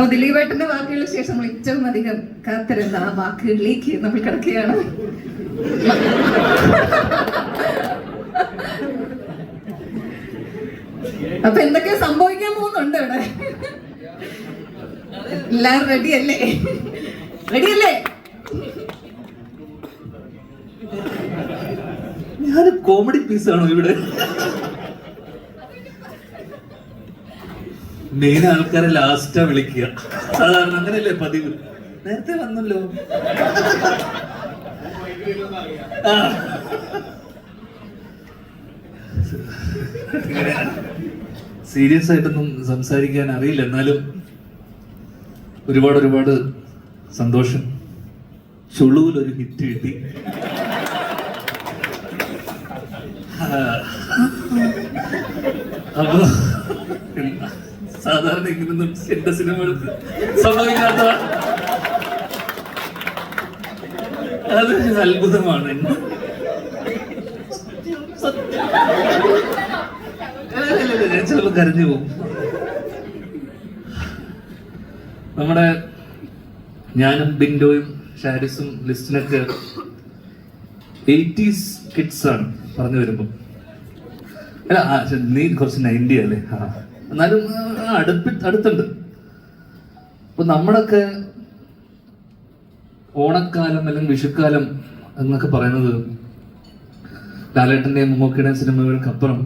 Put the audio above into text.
അപ്പൊ ദിലീപേട്ടന്റെ വാക്കുകൾക്ക് ശേഷം നമ്മൾ ഏറ്റവും അധികം കാത്തിരുന്ന ആ വാക്കുകളിലേക്ക് നമ്മൾ കിടക്കുകയാണ്. അപ്പൊ എന്തൊക്കെ സംഭവിക്കാൻ പോകുന്നുണ്ട് ഇവിടെ. എല്ലാരും റെഡി അല്ലേ? റെഡി അല്ലേ? ഞാൻ കോമഡി പീസാണോ ഇവിടെ? മെയിൻ ആൾക്കാരെ ലാസ്റ്റാ വിളിക്കുക. സാധാരണ അങ്ങനെയല്ലേ പതിവ്. നേരത്തെ വന്നല്ലോ. സീരിയസ് ആയിട്ടൊന്നും സംസാരിക്കാൻ അറിയില്ല. എന്നാലും ഒരുപാട് ഒരുപാട് സന്തോഷം. ചുളുവിൽ ഒരു ഹിറ്റ് കിട്ടി. അപ്പൊ സാധാരണ ഇങ്ങനൊന്നും എന്റെ സിനിമകൾക്ക് സംഭവിക്കാത്ത അത് അത്ഭുതമാണ്. ഞാൻ കരഞ്ഞു പോകും. നമ്മുടെ ഞാനും ബിൻഡോയും ഷാരിസും ലിസ്റ്റിനൊക്കെ എയ്റ്റീസ് കിഡ്സ് ആണ് പറഞ്ഞു വരുമ്പോ. അല്ല നീ കുറച്ച് നയന്റി അല്ലേ? ആ. എന്നാലും അടുപ്പി അടുത്തുണ്ട്. അപ്പൊ നമ്മളൊക്കെ ഓണക്കാലം അല്ലെങ്കിൽ വിഷുക്കാലം എന്നൊക്കെ പറയുന്നത് ലാലേട്ടന്റെയും മമ്മൂക്കയുടെയും സിനിമകൾക്കപ്പുറം